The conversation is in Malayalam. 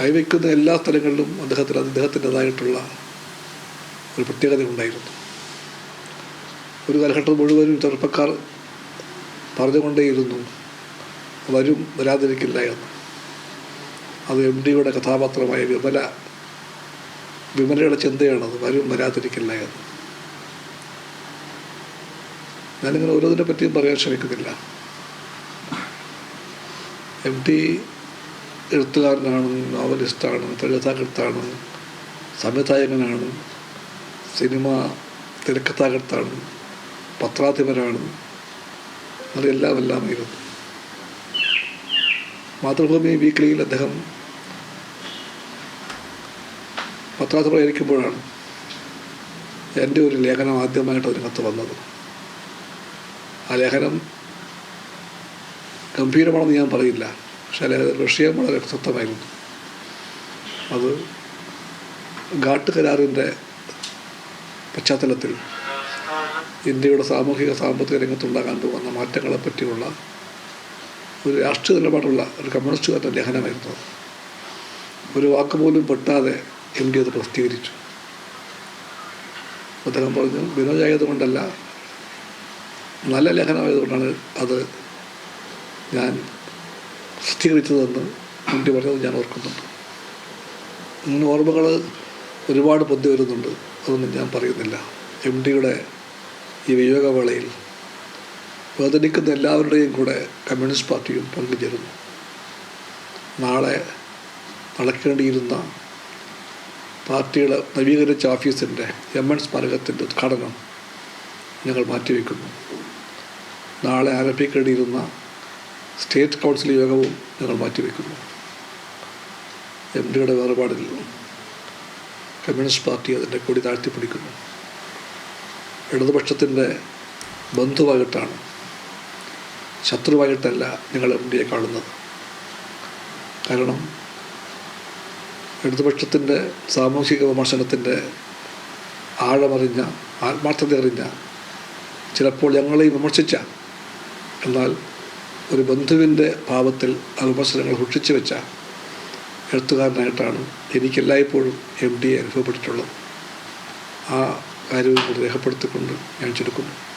കൈവയ്ക്കുന്ന എല്ലാ സ്ഥലങ്ങളിലും അദ്ദേഹത്തിന് അദ്ദേഹത്തിന്റെതായിട്ടുള്ള ഒരു പ്രത്യേകത ഉണ്ടായിരുന്നു. ഒരു കാലഘട്ടം മുഴുവനും ചെറുപ്പക്കാർ പറഞ്ഞുകൊണ്ടേയിരുന്നു വരും വരാതിരിക്കില്ല എന്ന്. അത് എം ഡിയുടെ കഥാപാത്രമായ വിമല വിമലയുടെ ചിന്തയാണത് വരും വരാതിരിക്കില്ല എന്ന്. ഞാനിങ്ങനെ ഓരോന്നിനെ പറ്റിയും പറയാൻ ശ്രമിക്കുന്നില്ല. എം ടി എഴുത്തുകാരനാണ് നോവലിസ്റ്റാണ് തിരക്കഥാകൃത്താണ് സംവിധായകനാണ് സിനിമ തിരക്കഥാകൃത്താണ് പത്രാധിപരാണ്. അതെല്ലാം എല്ലാമായിരുന്നു മാതൃഭൂമി വീക്കിലിയിൽ അദ്ദേഹം പത്രാധിപരായിരിക്കുമ്പോഴാണ് എന്റെ ഒരു ലേഖനം ആദ്യമായിട്ട് അതിനകത്ത് വന്നത്. ആ ലേഖനം ഗംഭീരമാണെന്ന് ഞാൻ പറയില്ല. പക്ഷേ വിഷയം വളരെ വ്യക്തമായിരുന്നു. അത് ഘാട്ട് കരാറിന്റെ പശ്ചാത്തലത്തിൽ ഇന്ത്യയുടെ സാമൂഹിക സാമ്പത്തിക രംഗത്തുണ്ടാകാൻ പോകുന്ന മാറ്റങ്ങളെ പറ്റിയുള്ള ഒരു രാഷ്ട്രീയ നിലപാടുള്ള ഒരു കമ്മ്യൂണിസ്റ്റുകാരുടെ ലേഖനമായിരുന്നു ഒരു വാക്ക് പോലും പെട്ടാതെ എം ഡി അത് പ്രസിദ്ധീകരിച്ചു. അദ്ദേഹം പറഞ്ഞു വിനോദായതുകൊണ്ടല്ല നല്ല ലേഖനമായതുകൊണ്ടാണ് അത് ഞാൻ പ്രസിദ്ധീകരിച്ചതെന്ന് എം ഡി പറഞ്ഞത് ഞാൻ ഓർക്കുന്നുണ്ട്. അങ്ങനെ ഓർമ്മകൾ ഒരുപാട് പൊന്തി വരുന്നുണ്ട്. അതൊന്നും ഞാൻ പറയുന്നില്ല. എം ഡിയുടെ ഈ വിയോഗവേളയിൽ വേദനിക്കുന്ന എല്ലാവരുടെയും കൂടെ കമ്മ്യൂണിസ്റ്റ് പാർട്ടിയും പങ്കുചേരുന്നു. നാളെ നടക്കേണ്ടിയിരുന്ന പാർട്ടിയുടെ നവീകരിച്ച ഓഫീസിന്റെ എം എൻ സ്മാരകത്തിന്റെ ഉദ്ഘാടനം ഞങ്ങൾ മാറ്റിവെക്കുന്നു. നാളെ ആരംഭിക്കേണ്ടിയിരുന്ന സ്റ്റേറ്റ് കൗൺസിൽ യോഗവും ഞങ്ങൾ മാറ്റിവെക്കുന്നു. എം ഡിയുടെ വേർപാടിൽ കമ്മ്യൂണിസ്റ്റ് പാർട്ടി അതിന്റെ കൊടി താഴ്ത്തിപ്പിടിക്കുന്നു. ഇടതുപക്ഷത്തിന്റെ ബന്ധുവായിട്ടാണ് ശത്രുവായിട്ടല്ല ഞങ്ങൾ എം ഡിയെ കാണുന്നത്. കാരണം ഇടതുപക്ഷത്തിന്റെ സാമൂഹിക വിമർശനത്തിന്റെ ആഴമറിഞ്ഞ ആത്മാർത്ഥത അറിഞ്ഞ ചിലപ്പോൾ ഞങ്ങളെയും വിമർശിച്ച എന്നാൽ ഒരു ബന്ധുവിന്റെ ഭാവത്തിൽ വിമർശനങ്ങൾ സൂക്ഷിച്ചു വെച്ച എഴുത്തുകാരനായിട്ടാണ് എനിക്കെല്ലായ്പ്പോഴും എം ഡിയെ അനുഭവപ്പെട്ടിട്ടുള്ളത്. ആ കാര്യവും കൂടി രേഖപ്പെടുത്തിക്കൊണ്ട് ഞാൻ ചുരുക്കുന്നു.